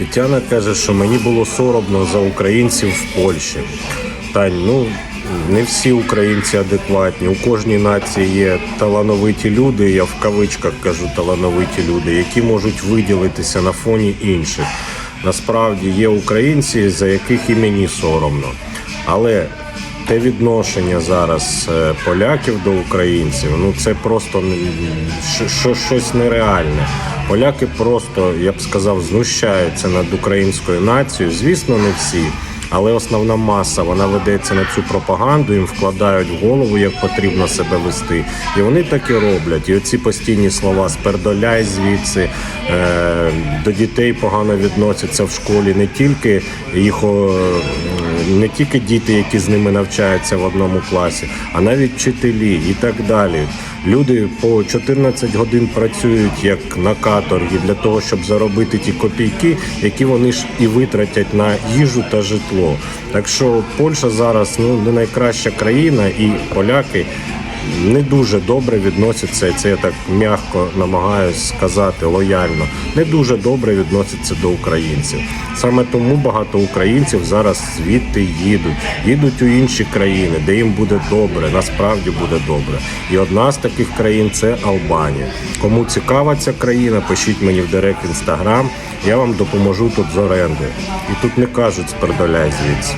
Тетяна каже, що мені було соромно за українців в Польщі. Тань, ну не всі українці адекватні. У кожній нації є талановиті люди, я в кавичках кажу талановиті люди, які можуть виділитися на фоні інших. Насправді є українці, за яких і мені соромно. Але те відношення зараз е, поляків до українців, ну це просто що- що- щось нереальне. Поляки просто, я б сказав, знущаються над українською нацією. Звісно, не всі. Але основна маса вона ведеться на цю пропаганду, їм вкладають в голову, як потрібно себе вести. І вони так і роблять. І оці постійні слова спердоляй звідси е, до дітей погано відносяться в школі, не тільки їх не тільки діти, які з ними навчаються в одному класі, а навіть вчителі і так далі. Люди по 14 годин працюють як на каторгі для того, щоб заробити ті копійки, які вони ж і витратять на їжу та житло. Так що Польща зараз ну не найкраща країна, і поляки не дуже добре відносяться, і це я так м'яко намагаюся сказати лояльно, не дуже добре відносяться до українців. Саме тому багато українців зараз звідти їдуть, їдуть у інші країни, де їм буде добре, насправді буде добре. І одна з таких країн це Албанія. Кому цікава ця країна, пишіть мені в директ інстаграм. Я вам допоможу тут з оренди. І тут не кажуть спередаляй звідси.